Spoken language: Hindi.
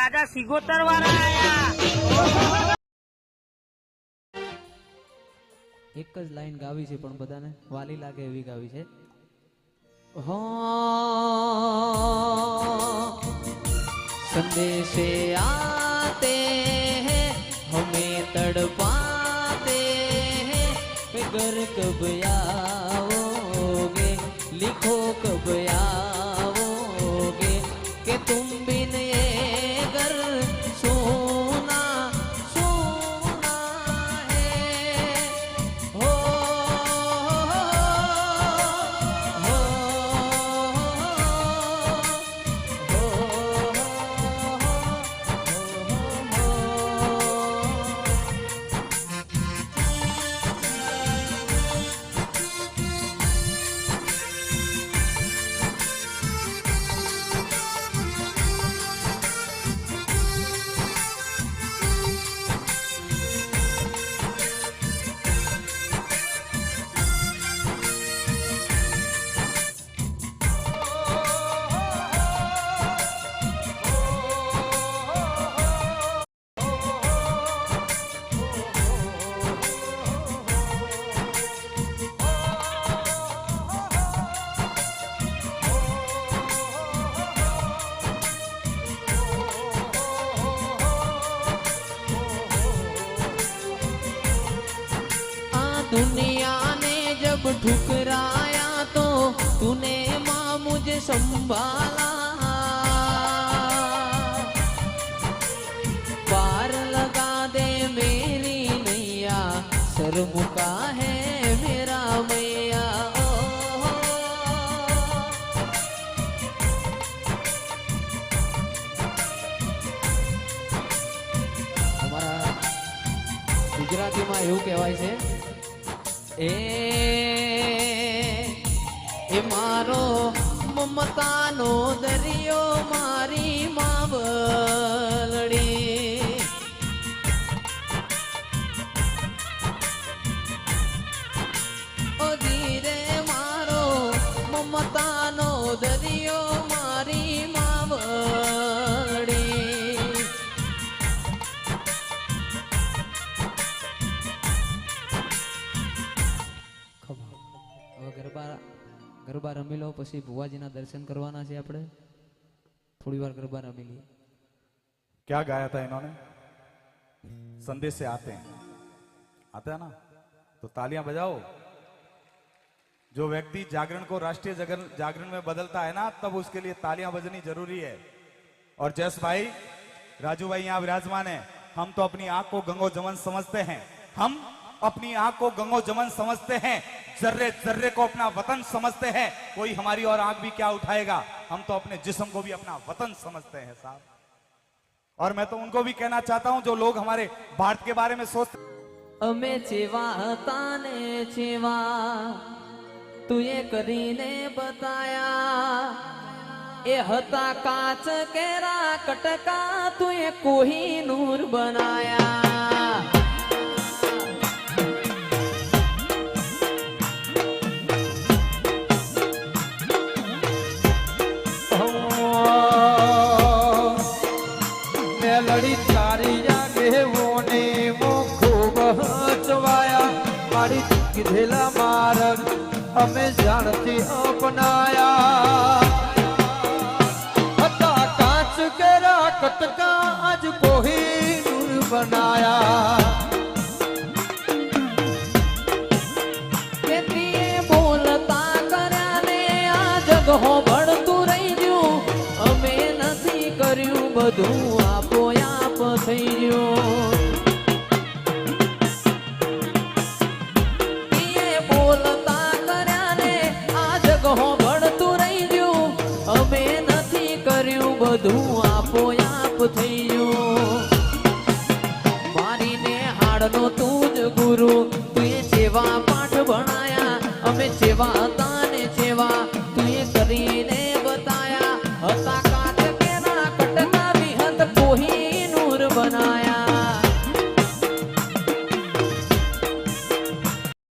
રાજા સિગોતર વાળા આયા. એક જ લાઈન ગાવી છે પણ બધાને વાલી લાગે એવી ગાવી છે. સંદેશે આતે હમે તડપાતે ઘર કબ આવો दुनिया ने जब ठुकराया तो तूने माँ मुझे संभाला पार लगा दे मेरी नैया सर मुका है मेरा मैया ओ, અમારા ગુજરાતીમાં એવું કહેવાય છે એ મારો મમતાનો દરિયો મારી ગરબા રમી લો પછી ભુવાજીના દર્શન કરવાના છે આપણે થોડી વાર ગરબા રમી લઈએ क्या गाया था इन्होंने संदेश से आते हैं आते हैं ना तो तालियां बजाओ जो व्यक्ति जागरण को राष्ट्रीय जगन जागरण में बदलता है ना तब उसके लिए तालियां बजनी जरूरी है और जस भाई राजू भाई यहाँ विराजमान है हम तो अपनी आंख को गंगो जमन समझते हैं हम अपनी आंख को गंगो जमन समझते हैं जर्रे जर्रे को अपना वतन समझते हैं कोई हमारी और आंख भी क्या उठाएगा हम तो अपने जिस्म को भी अपना वतन समझते हैं साहब और मैं तो उनको भी कहना चाहता हूं जो लोग हमारे भारत के बारे में सोचते અમે ચેવા હતા ને ચેવા તુએ કરીને બતાયા એ હતા કાચ કેરા કટકા તુએ કોઈ નૂર બનાયા કીધેલા માર્ગ અમે જાણથી અપનાયા. હતા કાચ કેરા કટકા આજ કોહી નૂર બનાયા. બોલતા કર્યા ને આ જગ હોભળતું રહી ગયું. અમે નથી કર્યું બધું, આપો આપ થઈ ગયું. બધું આપો આપ થઈ મારીને હાડનો તું જ ગુરુ, તું જેવા પાઠ ભણાયા. અમે જેવા